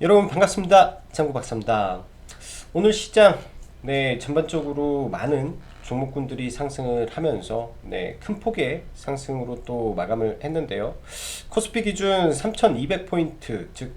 여러분 반갑습니다. 장구 박사입니다. 오늘 시장 네 전반적으로 많은 종목군들이 상승을 하면서 네 큰 폭의 상승으로 또 마감을 했는데요. 코스피 기준 3,200포인트 즉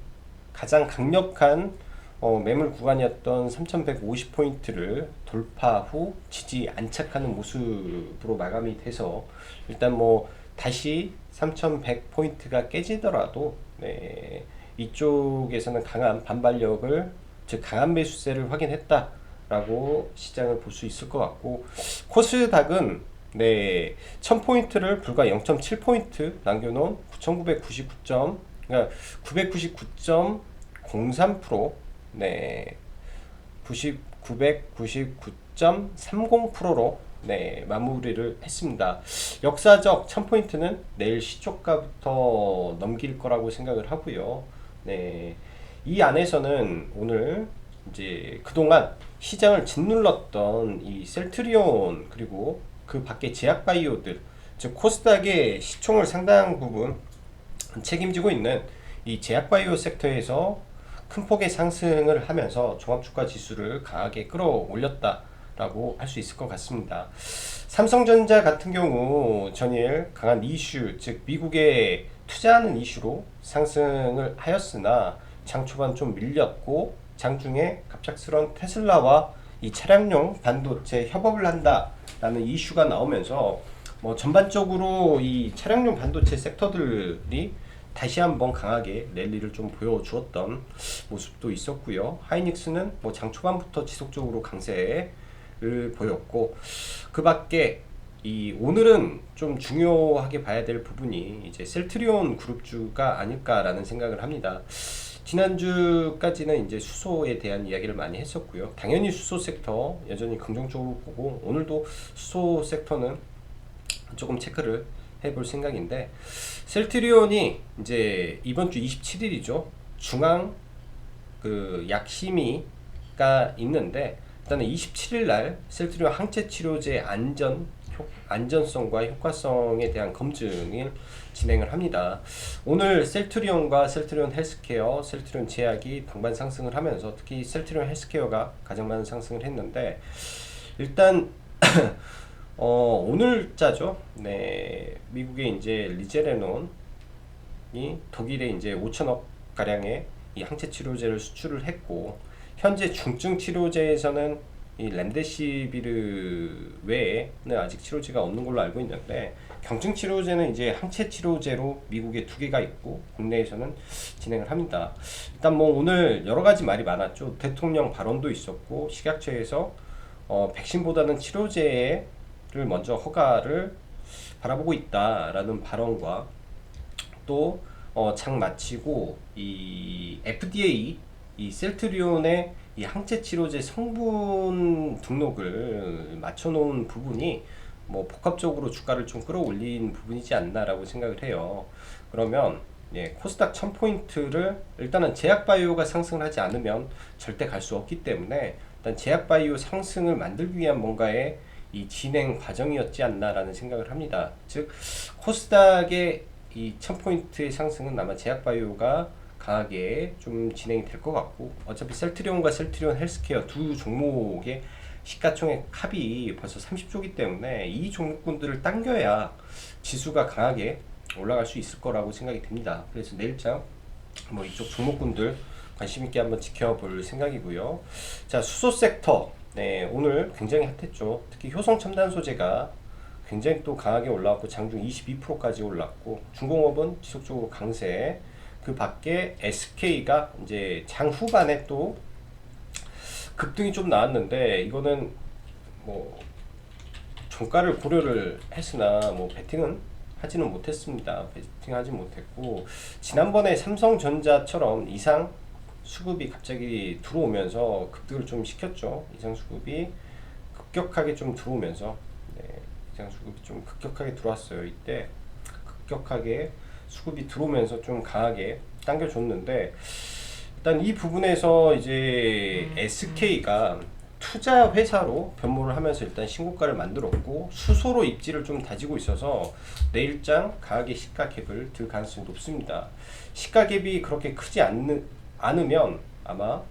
가장 강력한 어, 매물 구간이었던 3,150포인트를 돌파 후 지지 안착하는 모습으로 마감이 돼서 일단 뭐 다시 3,100포인트가 깨지더라도 네, 이쪽에서는 강한 반발력을 즉 강한 매수세를 확인했다라고 시장을 볼 수 있을 것 같고 코스닥은 네 1000포인트를 불과 0.7포인트 남겨놓은 9999점 그러니까 999.03%네 90, 999.30%로 네, 마무리를 했습니다. 역사적 1000포인트는 내일 시초가부터 넘길 거라고 생각을 하고요. 네. 이 안에서는 오늘 이제 그동안 시장을 짓눌렀던 이 셀트리온 그리고 그 밖에 제약 바이오들 즉 코스닥의 시총을 상당 부분 책임지고 있는 이 제약 바이오 섹터에서 큰 폭의 상승을 하면서 종합주가 지수를 강하게 끌어올렸다 라고 할 수 있을 것 같습니다. 삼성전자 같은 경우 전일 강한 이슈, 즉 미국에 투자하는 이슈로 상승을 하였으나 장 초반 좀 밀렸고 장중에 갑작스런 테슬라와 이 차량용 반도체 협업을 한다라는 이슈가 나오면서 뭐 전반적으로 이 차량용 반도체 섹터들이 다시 한번 강하게 랠리를 좀 보여주었던 모습도 있었고요. 하이닉스는 뭐 장 초반부터 지속적으로 강세 를 보였고 그 밖에 이 오늘은 좀 중요하게 봐야 될 부분이 이제 셀트리온 그룹주가 아닐까라는 생각을 합니다. 지난주까지는 이제 수소에 대한 이야기를 많이 했었고요. 당연히 수소 섹터 여전히 긍정적으로 보고 오늘도 수소 섹터는 조금 체크를 해볼 생각인데 셀트리온이 이제 이번 주 27일이죠. 중앙 그 약심이가 있는데 일단은 27일 날 셀트리온 항체 치료제 안전 효, 안전성과 효과성에 대한 검증을 진행을 합니다. 오늘 셀트리온과 셀트리온 헬스케어, 셀트리온 제약이 당반 상승을 하면서 특히 셀트리온 헬스케어가 가장 많은 상승을 했는데 일단 어, 오늘자죠. 네, 미국의 이제 리제레논이 독일에 이제 5천억 가량의 이 항체 치료제를 수출을 했고 현재 중증 치료제에서는 이 렘데시비르 외에는 아직 치료제가 없는 걸로 알고 있는데 경증 치료제는 이제 항체 치료제로 미국에 두 개가 있고 국내에서는 진행을 합니다. 일단 뭐 오늘 여러 가지 말이 많았죠. 대통령 발언도 있었고 식약처에서 어, 백신보다는 치료제를 먼저 허가를 바라보고 있다라는 발언과 또 어, 장 마치고 이 FDA 이 셀트리온의 이 항체 치료제 성분 등록을 맞춰놓은 부분이 뭐 복합적으로 주가를 좀 끌어올린 부분이지 않나라고 생각을 해요. 그러면 예, 코스닥 1000포인트를 일단은 제약바이오가 상승을 하지 않으면 절대 갈 수 없기 때문에 일단 제약바이오 상승을 만들기 위한 뭔가의 이 진행 과정이었지 않나라는 생각을 합니다. 즉 코스닥의 이 1000포인트의 상승은 아마 제약바이오가 강하게 좀 진행이 될 것 같고 어차피 셀트리온과 셀트리온 헬스케어 두 종목의 시가총액 합이 벌써 30조기 때문에 이 종목군들을 당겨야 지수가 강하게 올라갈 수 있을 거라고 생각이 됩니다. 그래서 내일장 뭐 이쪽 종목군들 관심 있게 한번 지켜볼 생각이고요. 자 수소 섹터 네 오늘 굉장히 핫했죠. 특히 효성 첨단 소재가 굉장히 또 강하게 올라왔고 장중 22%까지 올랐고 중공업은 지속적으로 강세 그 밖에 SK가 이제 장 후반에 또 급등이 좀 나왔는데 이거는 뭐 종가를 고려를 했으나 뭐 베팅은 하지는 못했습니다. 베팅하지 못했고 지난번에 삼성전자처럼 이상 수급이 갑자기 들어오면서 급등을 좀 시켰죠. 이상 수급이 급격하게 좀 들어오면서 네, 이상 수급이 좀 급격하게 들어왔어요. 이때 급격하게 수급이 들어오면서 좀 강하게 당겨줬는데 일단 이 부분에서 이제 SK가 투자 회사로 변모를 하면서 일단 신고가를 만들었고 수소로 입지를 좀 다지고 있어서 내일장 강하게 시가 갭을 들 가능성이 높습니다. 시가 갭이 그렇게 크지 않는 않으면 아마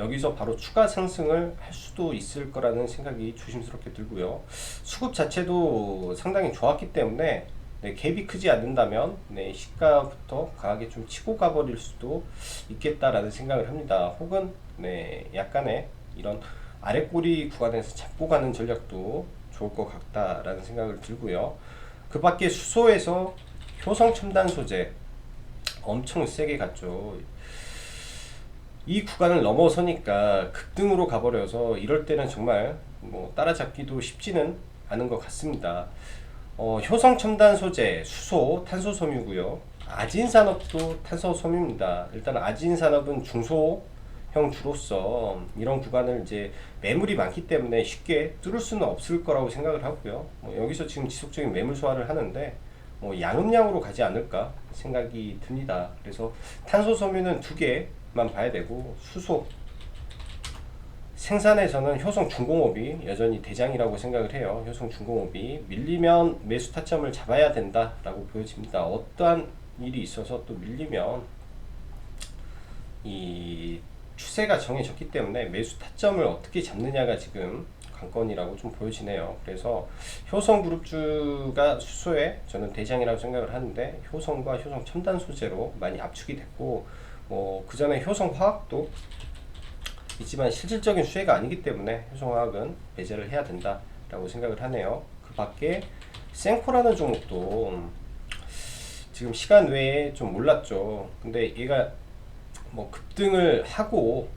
여기서 바로 추가 상승을 할 수도 있을 거라는 생각이 조심스럽게 들고요. 수급 자체도 상당히 좋았기 때문에 네, 갭이 크지 않는다면 네, 시가부터 강하게 좀 치고 가버릴 수도 있겠다라는 생각을 합니다. 혹은 네, 약간의 이런 아래 꼬리 구간에서 잡고 가는 전략도 좋을 것 같다라는 생각을 들고요. 그 밖에 수소에서 효성 첨단 소재 엄청 세게 갔죠. 이 구간을 넘어서니까 급등으로 가버려서 이럴 때는 정말 뭐 따라잡기도 쉽지는 않은 것 같습니다. 어, 효성 첨단 소재, 수소, 탄소 섬유고요. 아진 산업도 탄소 섬유입니다. 일단 아진 산업은 중소형 주로서 이런 구간을 이제 매물이 많기 때문에 쉽게 뚫을 수는 없을 거라고 생각을 하고요. 뭐 여기서 지금 지속적인 매물 소화를 하는데 뭐 양음양으로 가지 않을까 생각이 듭니다. 그래서 탄소 섬유는 두 개만 봐야 되고 수소 생산에서는 효성 중공업이 여전히 대장이라고 생각을 해요. 효성 중공업이 밀리면 매수 타점을 잡아야 된다라고 보여집니다. 어떠한 일이 있어서 또 밀리면 이 추세가 정해졌기 때문에 매수 타점을 어떻게 잡느냐가 지금 관건이라고 좀 보여지네요. 그래서 효성그룹주가 수소에 저는 대장이라고 생각을 하는데 효성과 효성 첨단 소재로 많이 압축이 됐고 뭐 그 전에 효성화학도 있지만 실질적인 수혜가 아니기 때문에 효성화학은 배제를 해야 된다라고 생각을 하네요. 그 밖에 생코라는 종목도 지금 시간 외에 좀 몰랐죠. 근데 얘가 뭐 급등을 하고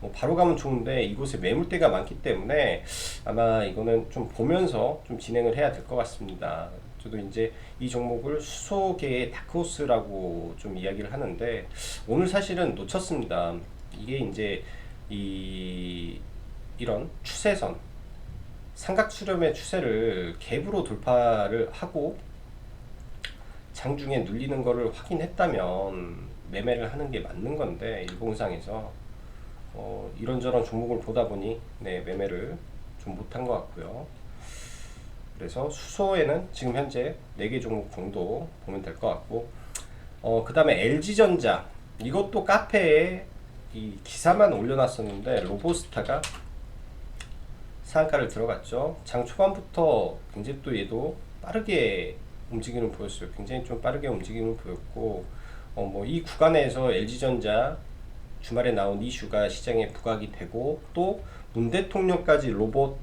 뭐 바로 가면 좋은데 이곳에 매물대가 많기 때문에 아마 이거는 좀 보면서 좀 진행을 해야 될 것 같습니다. 저도 이제 이 종목을 수소계의 다크호스라고 좀 이야기를 하는데 오늘 사실은 놓쳤습니다. 이게 이제 이 이런 추세선 삼각 수렴의 추세를 갭으로 돌파를 하고 장중에 눌리는 거를 확인했다면 매매를 하는 게 맞는 건데 일봉상에서 어, 이런저런 종목을 보다 보니 네, 매매를 좀 못한 것 같고요. 그래서 수소에는 지금 현재 4개 종목 정도 보면 될 것 같고 어, 그 다음에 LG전자 이것도 카페에 이 기사만 올려놨었는데 로보스타가 상한가를 들어갔죠. 장 초반부터 굉장히 또 얘도 빠르게 움직임을 보였어요. 굉장히 좀 빠르게 움직임을 보였고 어, 뭐 이 구간에서 LG전자 주말에 나온 이슈가 시장에 부각이 되고 또 문 대통령까지 로봇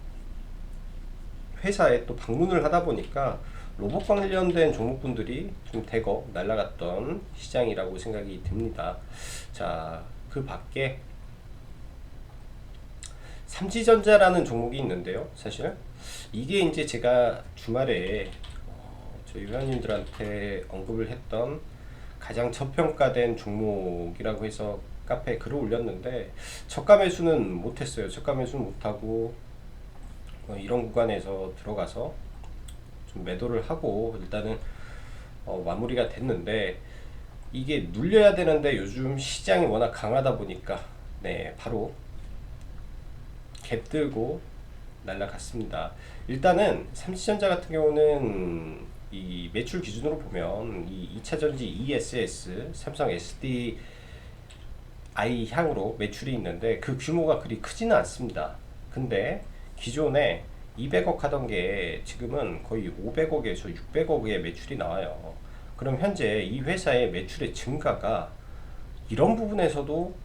회사에 또 방문을 하다 보니까 로봇 관련된 종목군들이 좀 대거 날아갔던 시장이라고 생각이 듭니다. 자, 그 밖에 삼지전자라는 종목이 있는데요. 사실 이게 이제 제가 주말에 어, 저희 회원님들한테 언급을 했던 가장 저평가된 종목이라고 해서 카페에 글을 올렸는데 저가 매수는 못했어요. 저가 매수는 못하고 어, 이런 구간에서 들어가서 좀 매도를 하고 일단은 어, 마무리가 됐는데 이게 눌려야 되는데 요즘 시장이 워낙 강하다 보니까 네 바로 갭 들고 날라갔습니다. 일단은 삼지전자 같은 경우는 이 매출 기준으로 보면 이 2차 전지 ESS, 삼성 SD I 향으로 매출이 있는데 그 규모가 그리 크지는 않습니다. 근데 기존에 200억 하던 게 지금은 거의 500억에서 600억의 매출이 나와요. 그럼 현재 이 회사의 매출의 증가가 이런 부분에서도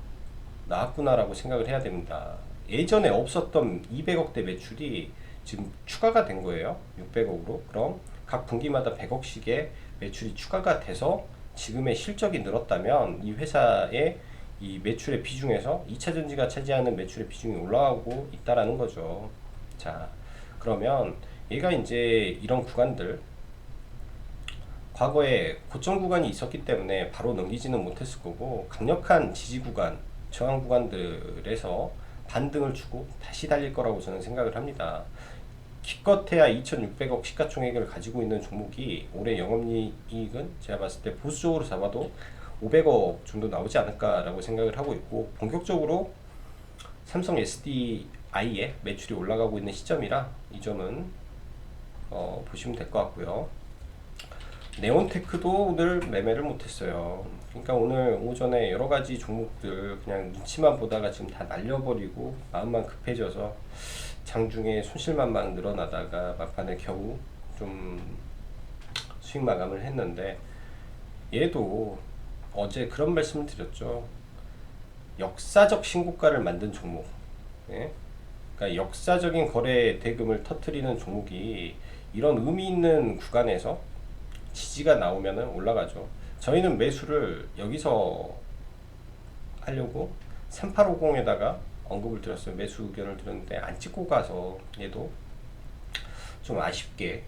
나왔구나라고 생각을 해야 됩니다. 예전에 없었던 200억대 매출이 지금 추가가 된 거예요. 600억으로. 그럼 각 분기마다 100억씩의 매출이 추가가 돼서 지금의 실적이 늘었다면 이 회사의 이 매출의 비중에서 2차 전지가 차지하는 매출의 비중이 올라가고 있다라는 거죠. 자, 그러면 얘가 이제 이런 구간들 과거에 고점 구간이 있었기 때문에 바로 넘기지는 못했을 거고 강력한 지지 구간, 저항 구간들에서 반등을 주고 다시 달릴 거라고 저는 생각을 합니다. 기껏해야 2,600억 시가총액을 가지고 있는 종목이 올해 영업이익은 제가 봤을 때 보수적으로 잡아도 500억 정도 나오지 않을까라고 생각을 하고 있고 본격적으로 삼성 SDI의 매출이 올라가고 있는 시점이라 이 점은 어, 보시면 될 것 같고요. 네온테크도 오늘 매매를 못했어요. 그러니까 오늘 오전에 여러 가지 종목들 그냥 눈치만 보다가 지금 다 날려버리고 마음만 급해져서 장중에 손실만만 늘어나다가 막판에 겨우 좀 수익 마감을 했는데 얘도 어제 그런 말씀을 드렸죠. 역사적 신고가를 만든 종목. 예? 그러니까 역사적인 거래 대금을 터트리는 종목이 이런 의미 있는 구간에서 지지가 나오면은 올라가죠. 저희는 매수를 여기서 하려고 3850에다가 언급을 드렸어요. 매수 의견을 드렸는데 안 찍고 가서 얘도 좀 아쉽게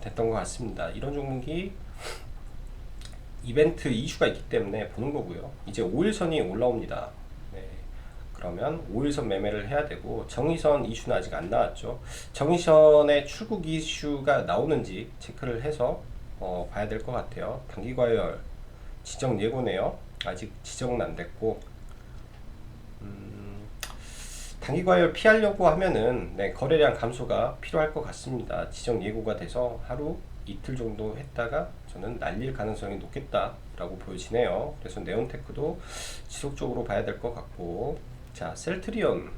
됐던 것 같습니다. 이런 종목이 이벤트 이슈가 있기 때문에 보는 거고요. 이제 5일선이 올라옵니다. 네. 그러면 5일선 매매를 해야 되고 정의선 이슈는 아직 안 나왔죠. 정의선의 출국 이슈가 나오는지 체크를 해서 어, 봐야 될 것 같아요. 단기과열 지정 예고네요. 아직 지정은 안 됐고 음, 단기과열 피하려고 하면은 네, 거래량 감소가 필요할 것 같습니다. 지정 예고가 돼서 하루 이틀 정도 했다가 저는 날릴 가능성이 높겠다라고 보여지네요. 그래서 네온테크도 지속적으로 봐야 될 것 같고 자 셀트리온을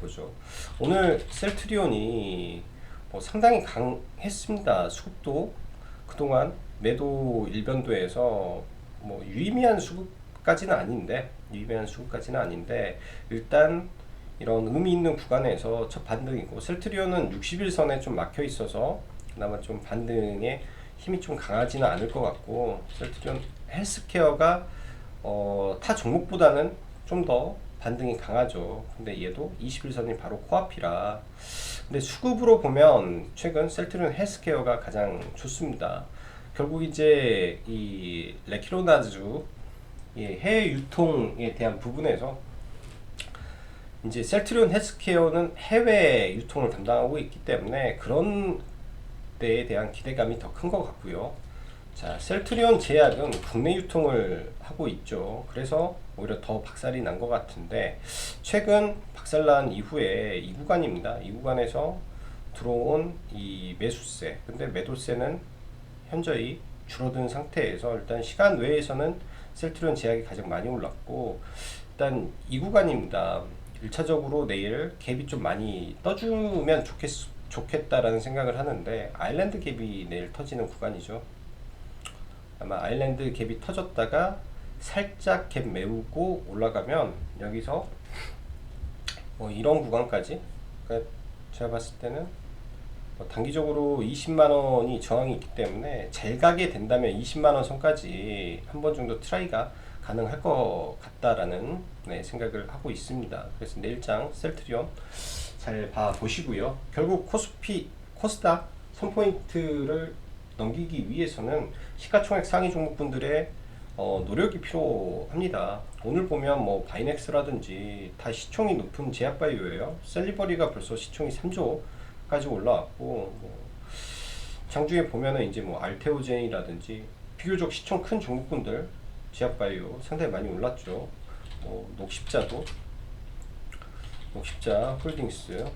보죠. 오늘 셀트리온이 뭐 상당히 강했습니다. 수급도 그동안 매도 일변도에서 뭐 유의미한 수급까지는 아닌데 유의미한 수급까지는 아닌데 일단 이런 의미 있는 구간에서 첫 반등이고 셀트리온은 61선에 좀 막혀 있어서 그나마 좀 반등에 힘이 좀 강하지는 않을 것 같고 셀트리온 헬스케어가 어, 타 종목보다는 좀더 반등이 강하죠. 근데 얘도 21선이 바로 코앞이라 근데 수급으로 보면 최근 셀트리온 헬스케어가 가장 좋습니다. 결국 이제 이 레키로나주 이 해외 유통에 대한 부분에서 이제 셀트리온 헬스케어는 해외 유통을 담당하고 있기 때문에 그런 데에 대한 기대감이 더 큰 것 같고요. 자, 셀트리온 제약은 국내 유통을 하고 있죠. 그래서 오히려 더 박살이 난 것 같은데 최근 박살난 이후에 이 구간입니다. 이 구간에서 들어온 이 매수세. 근데 매도세는 현저히 줄어든 상태에서 일단 시간 외에서는 셀트리온 제약이 가장 많이 올랐고 일단 이 구간입니다. 1차적으로 내일 갭이 좀 많이 떠주면 좋겠, 좋겠다라는 생각을 하는데 아일랜드 갭이 내일 터지는 구간이죠. 아마 아일랜드 갭이 터졌다가 살짝 갭 메우고 올라가면 여기서 뭐 이런 구간까지 그러니까 제가 봤을 때는 뭐 단기적으로 20만 원이 저항이 있기 때문에 잘 가게 된다면 20만 원 선까지 한 번 정도 트라이가 가능할 것 같다라는 네, 생각을 하고 있습니다. 그래서 내일장 셀트리온 잘 봐보시고요. 결국 코스피, 코스닥 3포인트를 넘기기 위해서는 시가총액 상위 종목분들의 어, 노력이 필요합니다. 오늘 보면 뭐 바이넥스라든지 다 시총이 높은 제약바이오예요. 셀리버리가 벌써 시총이 3조까지 올라왔고 뭐 장중에 보면은 이제 뭐 알테오젠이라든지 비교적 시총 큰 종목군들 제약바이오 상당히 많이 올랐죠. 뭐 녹십자도 녹십자 홀딩스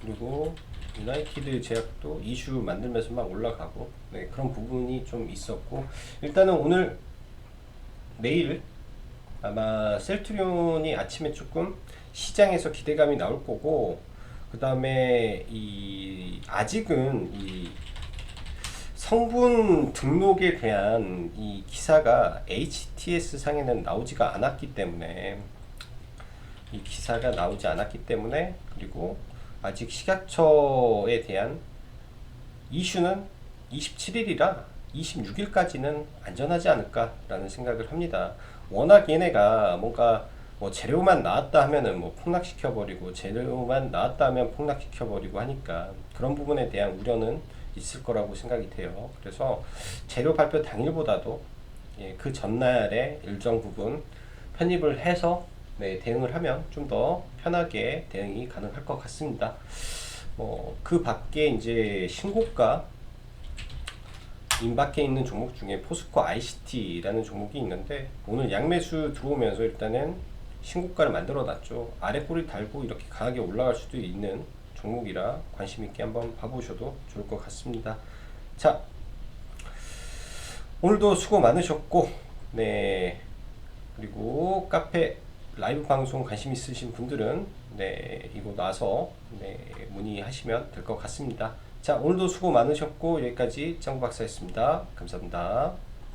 그리고 유나이티드 제약도 이슈 만들면서 막 올라가고 네, 그런 부분이 좀 있었고 일단은 오늘 내일 아마 셀트리온이 아침에 조금 시장에서 기대감이 나올 거고 그 다음에 이 아직은 이 성분 등록에 대한 이 기사가 HTS 상에는 나오지가 않았기 때문에 이 기사가 나오지 않았기 때문에 그리고 아직 식약처에 대한 이슈는 27일이라 26일까지는 안전하지 않을까라는 생각을 합니다. 워낙 얘네가 뭔가 뭐 재료만 나왔다 하면은 뭐 폭락시켜 버리고 재료만 나왔다 하면 폭락시켜 버리고 하니까 그런 부분에 대한 우려는 있을 거라고 생각이 돼요. 그래서 재료 발표 당일보다도 예, 그 전날에 일정 부분 편입을 해서 네, 대응을 하면 좀더 편하게 대응이 가능할 것 같습니다. 뭐, 그 밖에 이제 신고가 임박해 있는 종목 중에 포스코 ICT라는 종목이 있는데 오늘 양매수 들어오면서 일단은 신고가를 만들어 놨죠. 아래 꼬리 달고 이렇게 강하게 올라갈 수도 있는 종목이라 관심 있게 한번 봐보셔도 좋을 것 같습니다. 자, 오늘도 수고 많으셨고, 네. 그리고 카페 라이브 방송 관심 있으신 분들은 네, 이곳 와서 네, 문의하시면 될 것 같습니다. 자, 오늘도 수고 많으셨고 여기까지 짱구 박사였습니다. 감사합니다.